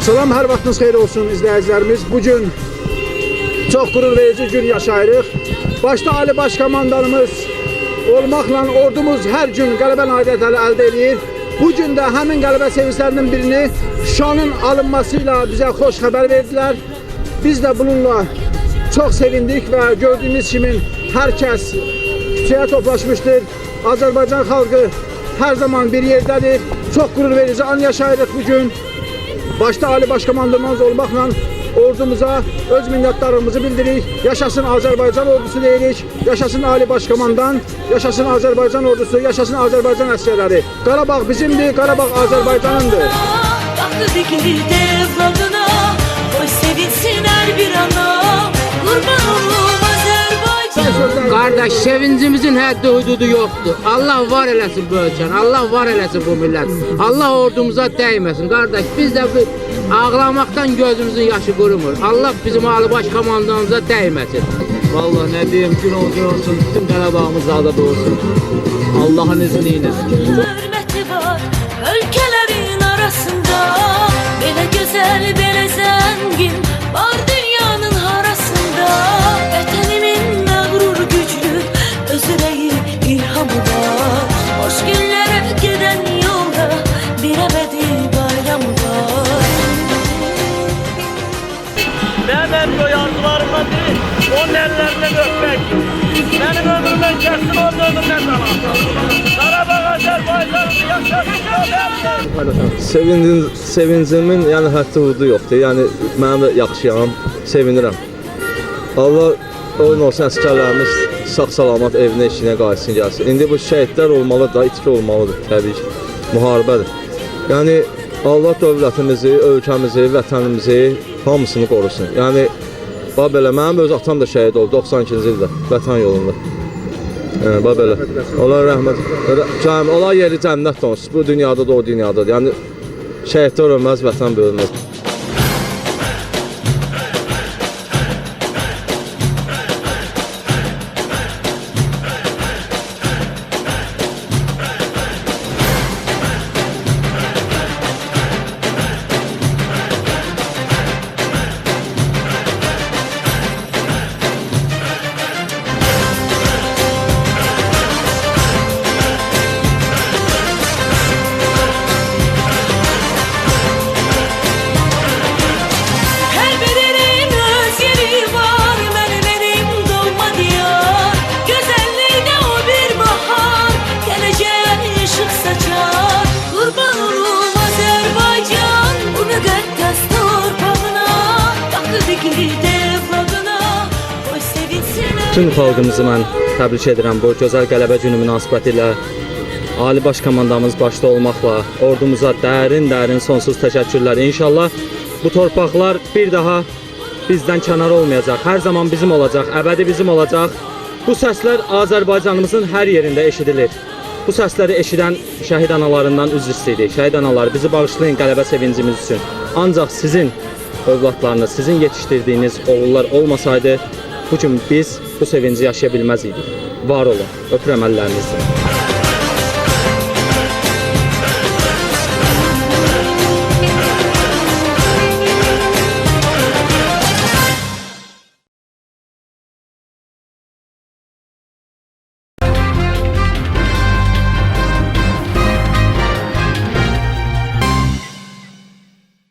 Salam, hər vaxtınız xeyir olsun izləyicilərimiz. Bu gün çox qürur verici gün yaşayırıq. Başda Ali Baş komandanımız olmaqla ordumuz hər gün qələbə nailiyyətləri əldə edir. Bu gün də həmin qələbə sevinclərinin birini Şuşanın alınmasıyla bizə xoş xəbər verdilər. Biz də bununla çox sevindik və gördüyümüz kimi hər kəs küçəyə toplaşmışdır. Azərbaycan xalqı hər zaman bir yerdədir. Çox qürur verici an yaşayırıq bu gün. Başta Ali Başkomandanımız olmaqla ordumuza öz minnətdarlığımızı bildiririk. Yaşasın Azərbaycan ordusu deyirik. Yaşasın Ali Başkomandan, yaşasın Azərbaycan ordusu, yaşasın Azərbaycan əsgərləri. Qarabağ bizimdir, Qarabağ Azərbaycanındır. Baktı dikili devranına Oy sevinsin her bir ana Kurban olum Kardeş sevincimizin həddi hududu yoktur. Allah var eləsin bu ölkəni, Allah var eləsin bu millət. Allah ordumuza dəyməsin. Kardeş biz də bu ağlamaqdan gözümüzün yaşı qurumur. Allah bizim Ali Baş komandanımıza dəyməsin. Vallahi ne diyeyim gün olsun bütün Qarabağımız azad olsun. Allah'ın izniyle. Hürmeti ellerine öpmek. Benim ömrümden kestim, onun ömründen sana. Karabağ Azerbaycan'ı yaşasın. Sevincin, sevincimin yəni həddi hududu yoxdur. Yəni mənim də yaxşıyam, sevinirəm. Allah oyun olsun əsgərlərimiz sağ-salamat evinə, işinə qayıtsın, gəlsin. İndi bu şəhidlər olmalı da, itki olmalıdır təbii ki. Müharibədir. Yəni Allah dövlətimizi, ölkəmizi, vətənimizi hamısını qorusun. Yəni bax belə mənim öz atam da şəhid oldu 92-ci ildə vətən yolunda. Hə, bax belə. Allah rəhmət. Cəm, Allah yeri cənnət olsun. Bu dünyada da o dünyada. da. Yəni şəhidlər ölməz, vətən bölünməz. Bütün xalqımızı mən təbrik edirəm bu gözəl qələbə günü münasibətilə. Ali Baş komandamız başda olmaqla ordumuza dərin-dərin sonsuz təşəkkürlər. İnşallah bu torpaqlar bir daha bizdən kənar olmayacaq. Hər zaman bizim olacaq, əbədi bizim olacaq. Bu səslər Azərbaycanımızın hər yerində eşidilir. Bu səsləri eşidən şəhid analarından üzr istəyirik. Şəhid analar bizi bağışlayın qələbə sevincimiz üçün. Ancaq sizin övladlarınız, sizin yetişdirdiyiniz oğullar olmasaydı bu gün biz bu sevinci yaşaya bilməz idik. Var olun. Öpürəm əllərinizi.